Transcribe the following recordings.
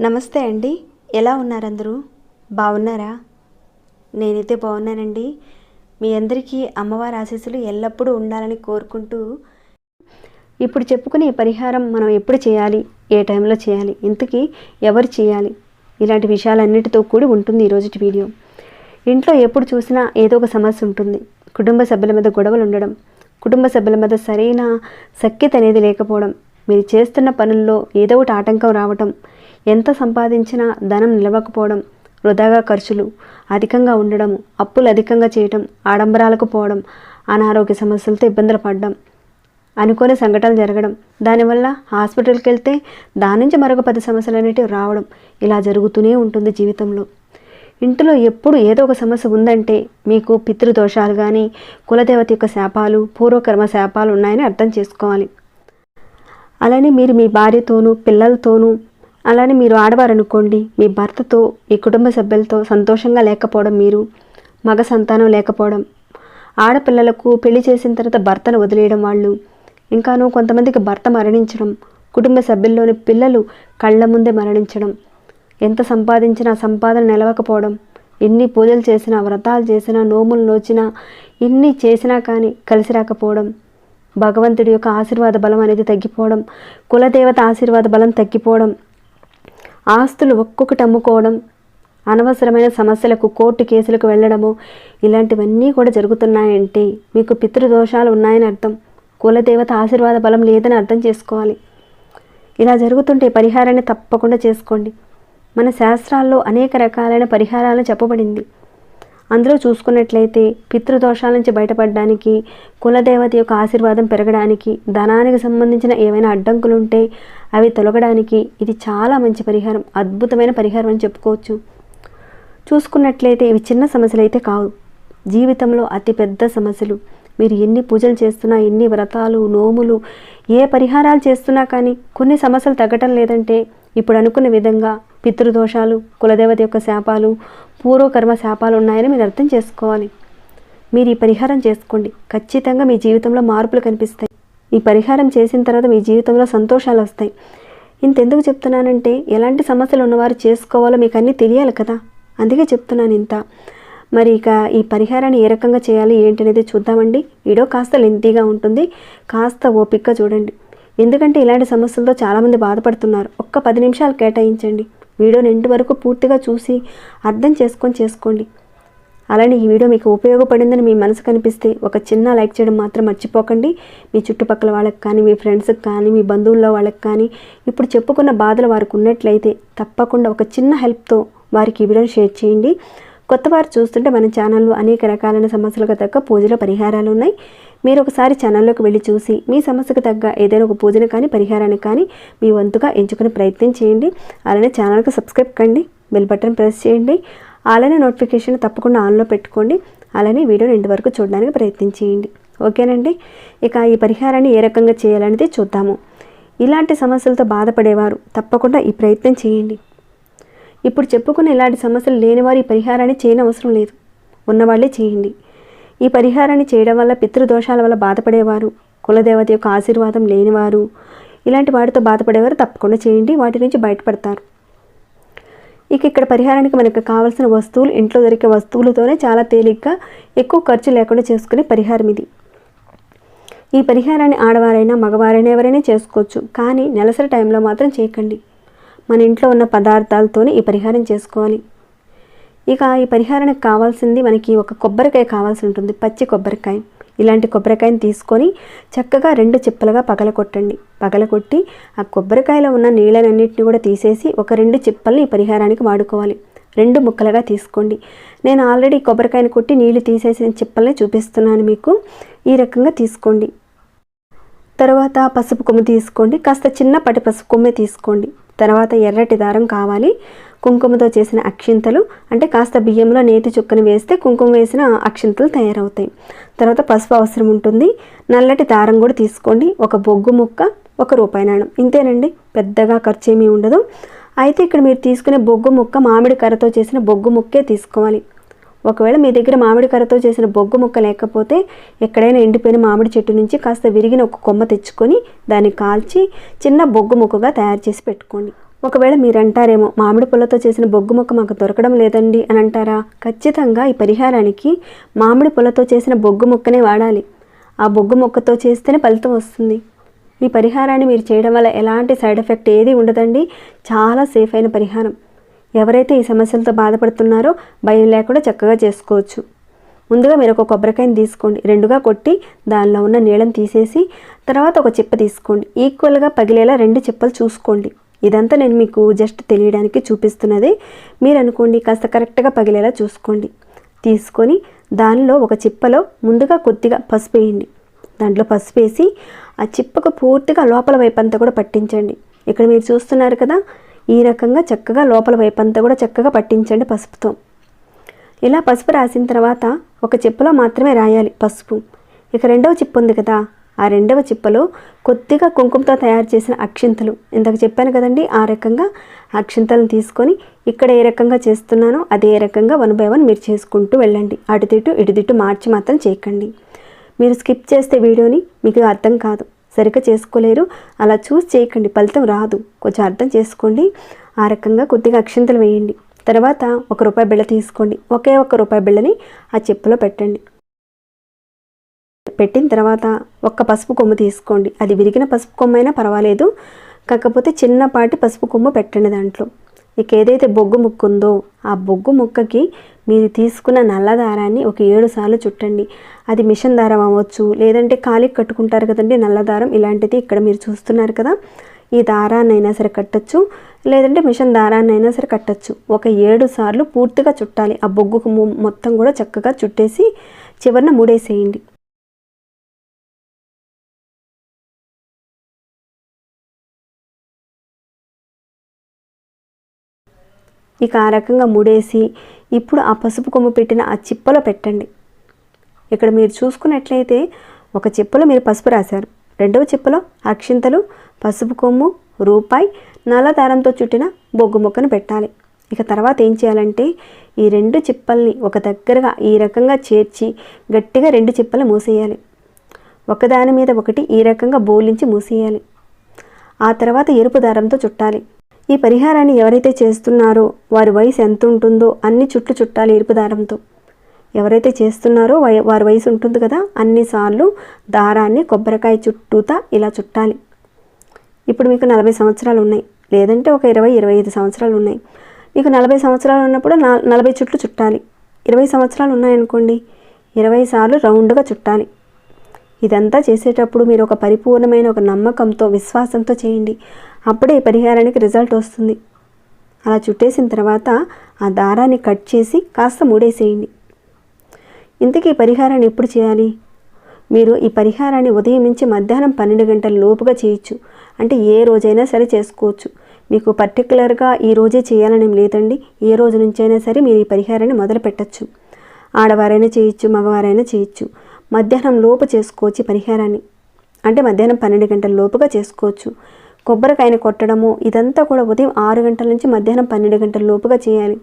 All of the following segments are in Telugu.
నమస్తే అండి. ఎలా ఉన్నారు అందరూ బాగున్నారా? నేనైతే బాగున్నానండి. మీ అందరికీ అమ్మవారి ఆశీస్సులు ఎల్లప్పుడూ ఉండాలని కోరుకుంటూ ఇప్పుడు చెప్పుకునే పరిహారం మనం ఎప్పుడు చేయాలి? ఏ టైంలో చేయాలి? ఇంతకీ ఎవరు చేయాలి? ఇలాంటి విషయాలన్నిటితో కూడి ఉంటుంది ఈరోజు వీడియో. ఇంట్లో ఎప్పుడు చూసినా ఏదో ఒక సమస్య ఉంటుంది. కుటుంబ సభ్యుల మీద గొడవలు ఉండడం కుటుంబ సభ్యుల మీద సరైన సఖ్యత అనేది లేకపోవడం మీరు చేస్తున్న పనుల్లో ఏదో ఒకటి ఆటంకం రావటం ఎంత సంపాదించినా ధనం నిలవకపోవడం వృధాగా ఖర్చులు అధికంగా ఉండడం అప్పులు అధికంగా చేయటం ఆడంబరాలకు పోవడం అనారోగ్య సమస్యలతో ఇబ్బందులు పడడం అనుకోని సంఘటనలు జరగడం దానివల్ల హాస్పిటల్కి వెళ్తే దాని నుంచి మరొక పది సమస్యలు అనేటివి రావడం ఇలా జరుగుతూనే ఉంటుంది జీవితంలో. ఇంట్లో ఎప్పుడు ఏదో ఒక సమస్య ఉందంటే మీకు పితృదోషాలు కానీ కులదేవత యొక్క శాపాలు పూర్వకర్మ శాపాలు ఉన్నాయని అర్థం చేసుకోవాలి. అలానే మీరు మీ భార్యతోనూ పిల్లలతోనూ అలానే మీరు ఆడవారు అనుకోండి మీ భర్తతో మీ కుటుంబ సభ్యులతో సంతోషంగా లేకపోవడం మీరు మగ సంతానం లేకపోవడం ఆడపిల్లలకు పెళ్ళి చేసిన తర్వాత భర్తను వదిలేయడం వాళ్ళు ఇంకాను కొంతమందికి భర్త మరణించడం కుటుంబ సభ్యుల్లోని పిల్లలు కళ్ళ ముందే మరణించడం ఎంత సంపాదించినా సంపాదన నిలవకపోవడం ఎన్ని పూజలు చేసినా వ్రతాలు చేసినా నోములు నోచినా ఎన్ని చేసినా కానీ కలిసి రాకపోవడం భగవంతుడి యొక్క ఆశీర్వాద బలం అనేది తగ్గిపోవడం కులదేవత ఆశీర్వాద బలం తగ్గిపోవడం ఆస్తులు ఒక్కొక్కటి అమ్ముకోవడం అనవసరమైన సమస్యలకు కోర్టు కేసులకు వెళ్ళడము ఇలాంటివన్నీ కూడా జరుగుతున్నాయంటే మీకు పితృదోషాలు ఉన్నాయని అర్థం. కులదేవత ఆశీర్వాద బలం లేదని అర్థం చేసుకోవాలి. ఇలా జరుగుతుంటే పరిహారాన్ని తప్పకుండా చేసుకోండి. మన శాస్త్రాల్లో అనేక రకాలైన పరిహారాలు చెప్పబడింది. అందులో చూసుకున్నట్లయితే పితృదోషాల నుంచి బయటపడడానికి కులదేవత యొక్క ఆశీర్వాదం పెరగడానికి ధనానికి సంబంధించిన ఏవైనా అడ్డంకులు ఉంటే అవి తొలగడానికి ఇది చాలా మంచి పరిహారం అద్భుతమైన పరిహారం అని చెప్పుకోవచ్చు. చూసుకున్నట్లయితే ఇవి చిన్న సమస్యలు అయితే కావు. జీవితంలో అతిపెద్ద సమస్యలు. మీరు ఎన్ని పూజలు చేస్తున్నా ఎన్ని వ్రతాలు నోములు ఏ పరిహారాలు చేస్తున్నా కానీ కొన్ని సమస్యలు తగ్గటం లేదంటే ఇప్పుడు అనుకున్న విధంగా పితృదోషాలు కులదేవత యొక్క శాపాలు పూర్వకర్మ శాపాలు ఉన్నాయని మీరు అర్థం చేసుకోవాలి. మీరు ఈ పరిహారం చేసుకోండి. ఖచ్చితంగా మీ జీవితంలో మార్పులు కనిపిస్తాయి. ఈ పరిహారం చేసిన తర్వాత మీ జీవితంలో సంతోషాలు వస్తాయి. ఇంతెందుకు చెప్తున్నానంటే ఎలాంటి సమస్యలు ఉన్నవారు చేసుకోవాలో మీకు అన్నీ తెలియాలి కదా? అందుకే చెప్తున్నాను ఇంత. మరి ఇక ఈ పరిహారాన్ని ఏ రకంగా చేయాలి ఏంటనేది చూద్దామండి. వీడియో కాస్త లెంతీగా ఉంటుంది. కాస్త ఓపిక్గా చూడండి. ఎందుకంటే ఇలాంటి సమస్యలతో చాలామంది బాధపడుతున్నారు. ఒక్క పది నిమిషాలు కేటాయించండి. వీడియోని ఇంటి వరకు పూర్తిగా చూసి అర్థం చేసుకొని చేసుకోండి. అలానే ఈ వీడియో మీకు ఉపయోగపడిందని మీ మనసు కనిపిస్తే ఒక చిన్న లైక్ చేయడం మాత్రం మర్చిపోకండి. మీ చుట్టుపక్కల వాళ్ళకి కానీ మీ ఫ్రెండ్స్కి కానీ మీ బంధువుల్లో వాళ్ళకి కానీ ఇప్పుడు చెప్పుకున్న బాధలు వారికి ఉన్నట్లయితే తప్పకుండా ఒక చిన్న హెల్ప్తో వారికి ఈ వీడియోని షేర్ చేయండి. కొత్తవారు చూస్తుంటే మన ఛానల్లో అనేక రకాలైన సమస్యలకు తగ్గ పూజల పరిహారాలు ఉన్నాయి. మీరు ఒకసారి ఛానల్లోకి వెళ్ళి చూసి మీ సమస్యకు తగ్గ ఏదైనా ఒక పూజను కానీ పరిహారాన్ని కానీ మీ వంతుగా ఎంచుకునే ప్రయత్నం చేయండి. అలానే ఛానల్కి సబ్స్క్రైబ్ కండి బెల్ బటన్ ప్రెస్ చేయండి. అలానే నోటిఫికేషన్ తప్పకుండా ఆన్లో పెట్టుకోండి. అలానే వీడియోని ఇంతవరకు చూడడానికి ప్రయత్నం చేయండి. ఓకేనండి? ఇక ఈ పరిహారాన్ని ఏ రకంగా చేయాలనేది చూద్దాము. ఇలాంటి సమస్యలతో బాధపడేవారు తప్పకుండా ఈ ప్రయత్నం చేయండి. ఇప్పుడు చెప్పుకున్న ఇలాంటి సమస్యలు లేనివారు ఈ పరిహారాన్ని చేయనవసరం లేదు. ఉన్నవాళ్ళే చేయండి. ఈ పరిహారాన్ని చేయడం వల్ల పితృదోషాల వల్ల బాధపడేవారు కులదేవత యొక్క ఆశీర్వాదం లేనివారు ఇలాంటి వాటితో బాధపడేవారు తప్పకుండా చేయండి వాటి నుంచి బయటపడతారు. ఇక ఇక్కడ పరిహారానికి మనకు కావాల్సిన వస్తువులు ఇంట్లో దొరికే వస్తువులతోనే చాలా తేలిగ్గా ఎక్కువ ఖర్చు లేకుండా చేసుకునే పరిహారం ఇది. ఈ పరిహారాన్ని ఆడవారైనా మగవారైనా ఎవరైనా చేసుకోవచ్చు కానీ నెలసరి టైంలో మాత్రం చేయకండి. మన ఇంట్లో ఉన్న పదార్థాలతోనే ఈ పరిహారం చేసుకోవాలి. ఇక ఈ పరిహారానికి కావాల్సింది మనకి ఒక కొబ్బరికాయ కావాల్సి ఉంటుంది పచ్చి కొబ్బరికాయ. ఇలాంటి కొబ్బరికాయని తీసుకొని చక్కగా రెండు చిప్పలుగా పగలకొట్టండి పగలకొట్టి ఆ కొబ్బరికాయలో ఉన్న నీళ్ళనన్నింటినీ కూడా తీసేసి ఒక రెండు చిప్పల్ని ఈ పరిహారానికి వాడుకోవాలి. రెండు ముక్కలుగా తీసుకోండి. నేను ఆల్రెడీ కొబ్బరికాయని కొట్టి నీళ్ళు తీసేసిన చిప్పల్ని చూపిస్తున్నాను మీకు. ఈ రకంగా తీసుకోండి. తర్వాత పసుపు కొమ్ము తీసుకోండి. కాస్త చిన్నపటి పసుపు కొమ్మే తీసుకోండి. తర్వాత ఎర్రటి దారం కావాలి. కుంకుమతో చేసిన అక్షింతలు అంటే కాస్త బియ్యంలో నేతి చుక్కను వేస్తే కుంకుమ వేసిన అక్షింతలు తయారవుతాయి. తర్వాత పసుపు అవసరం ఉంటుంది. నల్లటి దారం కూడా తీసుకోండి. ఒక బొగ్గు ముక్క ఒక రూపాయి నాణం. ఇంతేనండి. పెద్దగా ఖర్చు ఏమీ ఉండదు. అయితే ఇక్కడ మీరు తీసుకునే బొగ్గు ముక్క మామిడి కర్రతో చేసిన బొగ్గు ముక్కే తీసుకోవాలి. ఒకవేళ మీ దగ్గర మామిడి కర్రతో చేసిన బొగ్గు ముక్క లేకపోతే ఎక్కడైనా ఎండిపోయిన మామిడి చెట్టు నుంచి కాస్త విరిగిన ఒక కొమ్మ తెచ్చుకొని దాన్ని కాల్చి చిన్న బొగ్గు ముక్కగా తయారు చేసి పెట్టుకోండి. ఒకవేళ మీరు అంటారేమో మామిడి పుల్లతో చేసిన బొగ్గు ముక్క మాకు దొరకడం లేదండి అని అంటారా? ఖచ్చితంగా ఈ పరిహారానికి మామిడి పుల్లతో చేసిన బొగ్గు ముక్కనే వాడాలి. ఆ బొగ్గు ముక్కతో చేస్తేనే ఫలితం వస్తుంది. ఈ పరిహారాన్ని మీరు చేయడం వల్ల ఎలాంటి సైడ్ ఎఫెక్ట్ ఏది ఉండదండి. చాలా సేఫ్ అయిన పరిహారం. ఎవరైతే ఈ సమస్యలతో బాధపడుతున్నారో భయం లేకుండా చక్కగా చేసుకోవచ్చు. ముందుగా మీరు ఒక కొబ్బరికాయని తీసుకోండి. రెండుగా కొట్టి దానిలో ఉన్న నీళ్ళని తీసేసి తర్వాత ఒక చిప్ప తీసుకోండి. ఈక్వల్గా పగిలేలా రెండు చిప్పలు చూసుకోండి. ఇదంతా నేను మీకు జస్ట్ తెలియడానికి చూపిస్తున్నది. మీరు అనుకోండి కాస్త కరెక్ట్గా పగిలేలా చూసుకోండి. తీసుకొని దానిలో ఒక చిప్పలో ముందుగా కొద్దిగా పసుపు వేయండి. దాంట్లో పసుపు వేసి ఆ చిప్పకు పూర్తిగా లోపల వైపు అంతా కూడా పట్టించండి. ఇక్కడ మీరు చూస్తున్నారు కదా ఈ రకంగా చక్కగా లోపల వైపు అంతా కూడా చక్కగా పట్టించండి పసుపుతో. ఇలా పసుపు రాసిన తర్వాత ఒక చిప్పలో మాత్రమే రాయాలి పసుపు. ఇక రెండవ చిప్పు ఉంది కదా ఆ రెండవ చిప్పలో కొద్దిగా కుంకుమతో తయారు చేసిన అక్షింతలు. ఇందాక చెప్పాను కదండి ఆ రకంగా అక్షింతలను తీసుకొని ఇక్కడ ఏ రకంగా చేస్తున్నానో అదే రకంగా వన్ బై వన్ మీరు చేసుకుంటూ వెళ్ళండి. అటుదిటు ఇటుదిట్టు మార్చి మాత్రం చేయకండి. మీరు స్కిప్ చేస్తే వీడియోని మీకు అర్థం కాదు. సరిగ్గా చేసుకోలేరు. అలా చూసి చేయకండి ఫలితం రాదు. కొంచెం అర్థం చేసుకోండి. ఆ రకంగా కొద్దిగా అక్షింతలు వేయండి. తర్వాత ఒక రూపాయి బిళ్ళ తీసుకోండి. ఒకే ఒక రూపాయి బిళ్ళని ఆ చెప్పులో పెట్టండి. పెట్టిన తర్వాత ఒక్క పసుపు కొమ్ము తీసుకోండి. అది విరిగిన పసుపు కొమ్మైనా అయినా పర్వాలేదు. కాకపోతే చిన్నపాటి పసుపు కొమ్ము పెట్టండి దాంట్లో. ఇక ఏదైతే బొగ్గు ముక్కు ఉందో ఆ బొగ్గు ముక్కకి మీరు తీసుకున్న నల్ల దారాన్ని ఒక ఏడు సార్లు చుట్టండి. అది మిషన్ దారం అవ్వచ్చు లేదంటే కాలికి కట్టుకుంటారు కదండి నల్ల దారం ఇలాంటిది ఇక్కడ మీరు చూస్తున్నారు కదా. ఈ దారాన్ని అయినా సరే కట్టచ్చు లేదంటే మిషన్ దారాన్ని అయినా సరే కట్టచ్చు. ఒక ఏడు సార్లు పూర్తిగా చుట్టాలి. ఆ బొగ్గుకు మొత్తం కూడా చక్కగా చుట్టేసి చివరిన మూడేసేయండి. ఇక ఆ రకంగా ముడేసి ఇప్పుడు ఆ పసుపు కొమ్ము పెట్టిన ఆ చిప్పలో పెట్టండి. ఇక్కడ మీరు చూసుకున్నట్లయితే ఒక చిప్పలో మీరు పసుపు రాశారు. రెండవ చిప్పలో అక్షింతలు పసుపు కొమ్ము రూపాయి నల్ల దారంతో చుట్టిన బొగ్గు మొక్కను పెట్టాలి. ఇక తర్వాత ఏం చేయాలంటే ఈ రెండు చిప్పల్ని ఒక దగ్గరగా ఈ రకంగా చేర్చి గట్టిగా రెండు చిప్పలు మూసేయాలి. ఒకదాని మీద ఒకటి ఈ రకంగా బోలించి మూసేయాలి. ఆ తర్వాత ఎరుపు దారంతో చుట్టాలి. ఈ పరిహారాన్ని ఎవరైతే చేస్తున్నారో వారి వయసు ఎంత ఉంటుందో అన్ని చుట్టూ చుట్టాలి ఎరుపు దారంతో ఎవరైతే చేస్తున్నారో వారి వయసు ఉంటుంది కదా అన్నిసార్లు దారాన్ని కొబ్బరికాయ చుట్టూతా ఇలా చుట్టాలి. ఇప్పుడు మీకు నలభై సంవత్సరాలు ఉన్నాయి. లేదంటే ఒక ఇరవై ఇరవై ఐదు సంవత్సరాలు ఉన్నాయి. మీకు నలభై సంవత్సరాలు ఉన్నప్పుడు నలభై చుట్లు చుట్టాలి. ఇరవై సంవత్సరాలు ఉన్నాయనుకోండి ఇరవై సార్లు రౌండ్గా చుట్టాలి. ఇదంతా చేసేటప్పుడు మీరు ఒక పరిపూర్ణమైన ఒక నమ్మకంతో విశ్వాసంతో చేయండి. అప్పుడే పరిహారానికి రిజల్ట్ వస్తుంది. అలా చుట్టేసిన తర్వాత ఆ దారాన్ని కట్ చేసి కాస్త మూడేసేయండి. ఇంతకీ పరిహారాన్ని ఎప్పుడు చేయాలి? మీరు ఈ పరిహారాన్ని ఉదయం నుంచి మధ్యాహ్నం పన్నెండు గంటల లోపుగా చేయొచ్చు. అంటే ఏ రోజైనా సరే చేసుకోవచ్చు. మీకు పర్టికులర్గా ఈ రోజే చేయాలని లేదండి. ఏ రోజు నుంచైనా సరే మీరు ఈ పరిహారాన్ని మొదలు పెట్టచ్చు. ఆడవారైనా చేయొచ్చు మగవారైనా చేయొచ్చు. మధ్యాహ్నం లోపు చేసుకోవచ్చు పరిహారాన్ని. అంటే మధ్యాహ్నం పన్నెండు గంటల లోపుగా చేసుకోవచ్చు. కొబ్బరికాయని కొట్టడము ఇదంతా కూడా ఉదయం ఆరు గంటల నుంచి మధ్యాహ్నం పన్నెండు గంటల లోపుగా చేయాలి.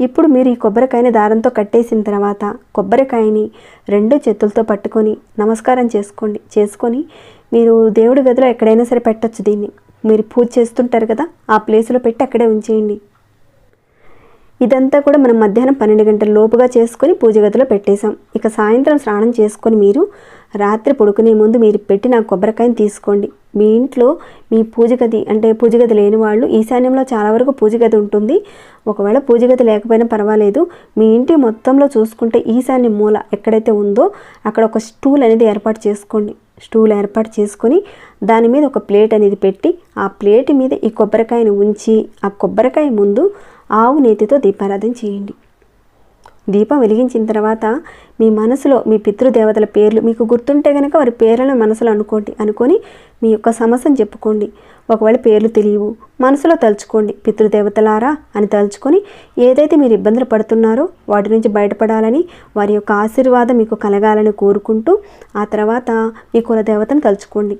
ఇప్పుడు మీరు ఈ కొబ్బరికాయని దారంతో కట్టేసిన తర్వాత కొబ్బరికాయని రెండు చేతులతో పట్టుకొని నమస్కారం చేసుకోండి. చేసుకొని మీరు దేవుడి గదిలో ఎక్కడైనా సరే పెట్టొచ్చు దీన్ని. మీరు పూజ చేస్తుంటారు కదా ఆ ప్లేస్లో పెట్టి అక్కడే ఉంచేయండి. ఇదంతా కూడా మనం మధ్యాహ్నం పన్నెండు గంటల లోపుగా చేసుకొని పూజ గదిలో పెట్టేశాం. ఇక సాయంత్రం స్నానం చేసుకొని మీరు రాత్రి పడుకునే ముందు మీరు పెట్టిన కొబ్బరికాయని తీసుకోండి. మీ ఇంట్లో మీ పూజ గది అంటే పూజ గది లేని వాళ్ళు ఈశాన్యంలో చాలా వరకు పూజ గది ఉంటుంది. ఒకవేళ పూజ గది లేకపోయినా పర్వాలేదు. మీ ఇంటి మొత్తంలో చూసుకుంటే ఈశాన్య మూల ఎక్కడైతే ఉందో అక్కడ ఒక స్టూల్ అనేది ఏర్పాటు చేసుకోండి. స్టూల్ ఏర్పాటు చేసుకొని దాని మీద ఒక ప్లేట్ అనేది పెట్టి ఆ ప్లేట్ మీద ఈ కొబ్బరికాయను ఉంచి ఆ కొబ్బరికాయ ముందు ఆవు నేతితో దీపారాధన చేయండి. దీపం వెలిగించిన తర్వాత మీ మనసులో మీ పితృదేవతల పేర్లు మీకు గుర్తుంటే కనుక వారి పేర్లను మనసులో అనుకోండి. అనుకొని మీ యొక్క సమస్యను చెప్పుకోండి. ఒకవేళ పేర్లు తెలియవు మనసులో తలుచుకోండి. పితృదేవతలారా అని తలుచుకొని ఏదైతే మీరు ఇబ్బందులు పడుతున్నారో వాటి నుంచి బయటపడాలని వారి యొక్క ఆశీర్వాదం మీకు కలగాలని కోరుకుంటూ ఆ తర్వాత మీ కులదేవతను తలుచుకోండి.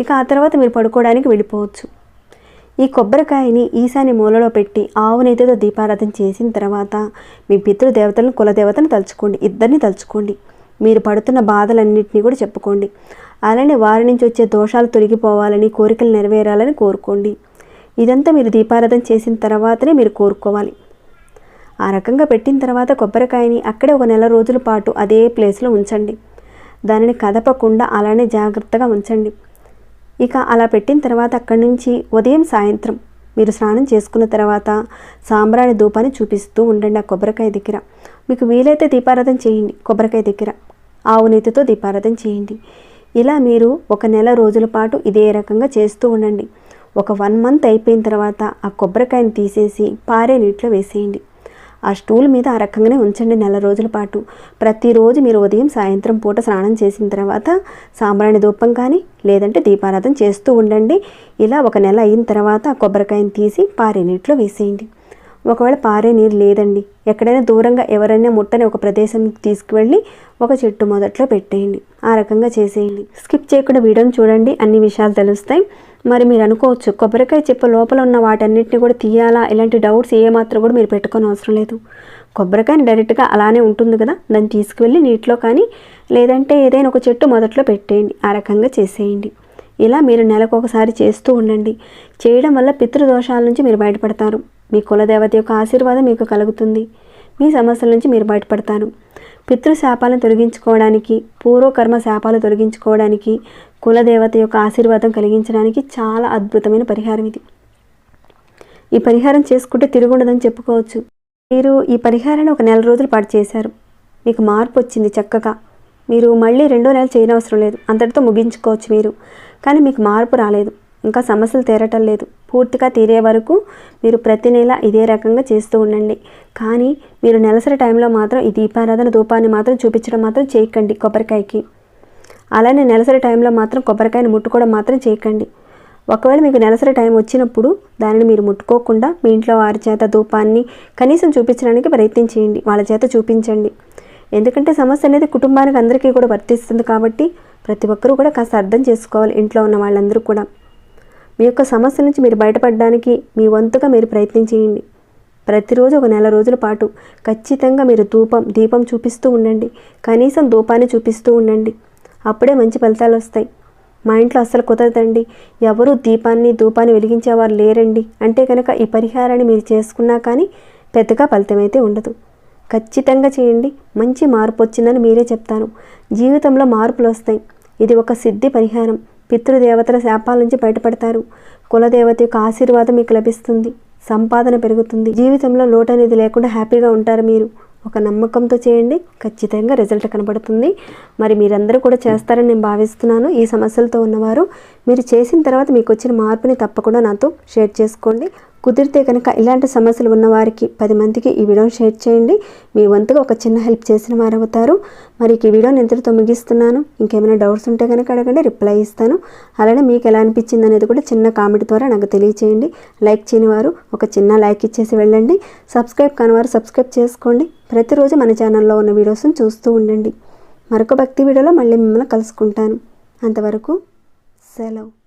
ఇక ఆ తర్వాత మీరు పడుకోవడానికి వెళ్ళిపోవచ్చు. ఈ కొబ్బరికాయని ఈశాన్య మూలలో పెట్టి ఆవు నేతితో దీపారాధన చేసిన తర్వాత మీ పితృదేవతలను కులదేవతను తలుచుకోండి. ఇద్దరిని తలుచుకోండి. మీరు పడుతున్న బాధలన్నింటినీ కూడా చెప్పుకోండి. అలానే వారి నుంచి వచ్చే దోషాలు తొలగిపోవాలని కోరికలు నెరవేరాలని కోరుకోండి. ఇదంతా మీరు దీపారాధన చేసిన తర్వాతనే మీరు కోరుకోవాలి. ఆ రకంగా పెట్టిన తర్వాత కొబ్బరికాయని అక్కడే ఒక నెల రోజుల పాటు అదే ప్లేస్లో ఉంచండి. దానిని కదపకుండా అలానే జాగ్రత్తగా ఉంచండి. ఇక అలా పెట్టిన తర్వాత అక్కడి నుంచి ఉదయం సాయంత్రం మీరు స్నానం చేసుకున్న తర్వాత సాంబ్రాణి ధూపాన్ని చూపిస్తూ ఉండండి ఆ కొబ్బరికాయ దగ్గర. మీకు వీలైతే దీపారాధన చేయండి. కొబ్బరికాయ దగ్గర. ఆవు నెయ్యితో దీపారాధన చేయండి. ఇలా మీరు ఒక నెల రోజుల పాటు ఇదే రకంగా చేస్తూ ఉండండి. ఒక వన్ మంత్ అయిపోయిన తర్వాత ఆ కొబ్బరికాయని తీసేసి పారే నీటిలో వేసేయండి. ఆ స్టూల్ మీద ఆ రకంగానే ఉంచండి నెల రోజుల పాటు. ప్రతిరోజు మీరు ఉదయం సాయంత్రం పూట స్నానం చేసిన తర్వాత సాంబ్రాణి ధూపం కానీ లేదంటే దీపారాధన చేస్తూ ఉండండి. ఇలా ఒక నెల అయిన తర్వాత ఆ కొబ్బరికాయని తీసి పారే నీటిలో వేసేయండి. ఒకవేళ పారే నీరు లేదండి. ఎక్కడైనా దూరంగా ఎవరైనా ముట్టని ఒక ప్రదేశానికి తీసుకువెళ్ళి ఒక చెట్టు మొదట్లో పెట్టేయండి. ఆ రకంగా చేసేయండి. స్కిప్ చేయకుండా వీడియోని చూడండి. అన్ని విషయాలు తెలుస్తాయి. మరి మీరు అనుకోవచ్చు కొబ్బరికాయ చెప్ప లోపల ఉన్న వాటన్నిటిని కూడా తీయాలా? ఇలాంటి డౌట్స్ ఏ మాత్రం కూడా మీరు పెట్టుకోని అవసరం లేదు. కొబ్బరికాయని డైరెక్ట్గా అలానే ఉంటుంది కదా? దాన్ని తీసుకువెళ్ళి నీటిలో కానీ లేదంటే ఏదైనా ఒక చెట్టు మొదట్లో పెట్టేయండి. ఆ రకంగా చేసేయండి. ఇలా మీరు నెలకు ఒకసారి చేస్తూ ఉండండి. చేయడం వల్ల పితృదోషాల నుంచి మీరు బయటపడతారు. మీ కులదేవత యొక్క ఆశీర్వాదం మీకు కలుగుతుంది. మీ సమస్యల నుంచి మీరు బయటపడతారు. పితృశాపాలను తొలగించుకోవడానికి పూర్వకర్మ శాపాలు తొలగించుకోవడానికి కులదేవత యొక్క ఆశీర్వాదం కలిగించడానికి చాలా అద్భుతమైన పరిహారం ఇది. ఈ పరిహారం చేసుకుంటే తిరుగుండదని చెప్పుకోవచ్చు. మీరు ఈ పరిహారాన్ని ఒక నెల రోజుల పాటు చేశారు. మీకు మార్పు వచ్చింది చక్కగా. మీరు మళ్ళీ రెండో నెల చేయనవసరం లేదు. అంతటితో ముగించుకోవచ్చు మీరు. కానీ మీకు మార్పు రాలేదు. ఇంకా సమస్యలు తీరటం లేదు. పూర్తిగా తీరే వరకు మీరు ప్రతి నెల ఇదే రకంగా చేస్తూ ఉండండి. కానీ మీరు నెలసరి టైంలో మాత్రం ఈ దీపారాధన ధూపాన్ని మాత్రం చూపించడం మాత్రం చేయకండి కొబ్బరికాయకి. అలానే నెలసరి టైంలో మాత్రం కొబ్బరికాయని ముట్టుకోవడం మాత్రం చేయకండి. ఒకవేళ మీకు నెలసరి టైం వచ్చినప్పుడు దానిని మీరు ముట్టుకోకుండా మీ ఇంట్లో వారి చేత ధూపాన్ని కనీసం చూపించడానికి ప్రయత్నం చేయండి. వాళ్ళ చేత చూపించండి. ఎందుకంటే సమస్య అనేది కుటుంబానికి అందరికీ కూడా వర్తిస్తుంది కాబట్టి ప్రతి ఒక్కరూ కూడా కాస్త అర్థం చేసుకోవాలి ఇంట్లో ఉన్న వాళ్ళందరూ కూడా. మీ యొక్క సమస్య నుంచి మీరు బయటపడడానికి మీ వంతుగా మీరు ప్రయత్నం చేయండి ప్రతిరోజు ఒక నెల రోజుల పాటు ఖచ్చితంగా మీరు ధూపం దీపం చూపిస్తూ ఉండండి. కనీసం ధూపాన్ని చూపిస్తూ ఉండండి. అప్పుడే మంచి ఫలితాలు వస్తాయి. మా ఇంట్లో అస్సలు కుదరదండి. ఎవరు దీపాన్ని ధూపాన్ని వెలిగించేవారు లేరండి. అంటే కనుక ఈ పరిహారాన్ని మీరు చేసుకున్నా కానీ పెద్దగా ఫలితమైతే ఉండదు. ఖచ్చితంగా చేయండి. మంచి మార్పు వచ్చిందని మీరే చెప్తాను జీవితంలో మార్పులు వస్తాయి. ఇది ఒక సిద్ధి పరిహారం. పితృదేవతల శాపాల నుంచి బయటపడతారు. కులదేవత యొక్క ఆశీర్వాదం మీకు లభిస్తుంది. సంపాదన పెరుగుతుంది. జీవితంలో లోటు అనేది లేకుండా హ్యాపీగా ఉంటారు మీరు. ఒక నమ్మకంతో చేయండి. ఖచ్చితంగా రిజల్ట్ కనబడుతుంది. మరి మీరందరూ కూడా చేస్తారని నేను భావిస్తున్నాను. ఈ సమస్యలతో ఉన్నవారు మీరు చేసిన తర్వాత మీకు వచ్చిన మార్పుని తప్పకుండా నాతో షేర్ చేసుకోండి. కుదిరితే కనుక ఇలాంటి సమస్యలు ఉన్నవారికి పది మందికి ఈ వీడియోని షేర్ చేయండి. మీ వంతుగా ఒక చిన్న హెల్ప్ చేసిన వారు అవుతారు. మరి ఈ వీడియోని ఇంతటితో ముగిస్తున్నాను. ఇంకేమైనా డౌట్స్ ఉంటే కనుక అడగండి రిప్లై ఇస్తాను. అలానే మీకు ఎలా అనిపించింది అనేది కూడా చిన్న కామెంట్ ద్వారా నాకు తెలియచేయండి. లైక్ చేయని వారు ఒక చిన్న లైక్ ఇచ్చేసి వెళ్ళండి. సబ్స్క్రైబ్ కానివారు సబ్స్క్రైబ్ చేసుకోండి. ప్రతిరోజు మన ఛానల్లో ఉన్న వీడియోస్ని చూస్తూ ఉండండి. మరొక భక్తి వీడియోలో మళ్ళీ మిమ్మల్ని కలుసుకుంటాను. అంతవరకు సెలవు.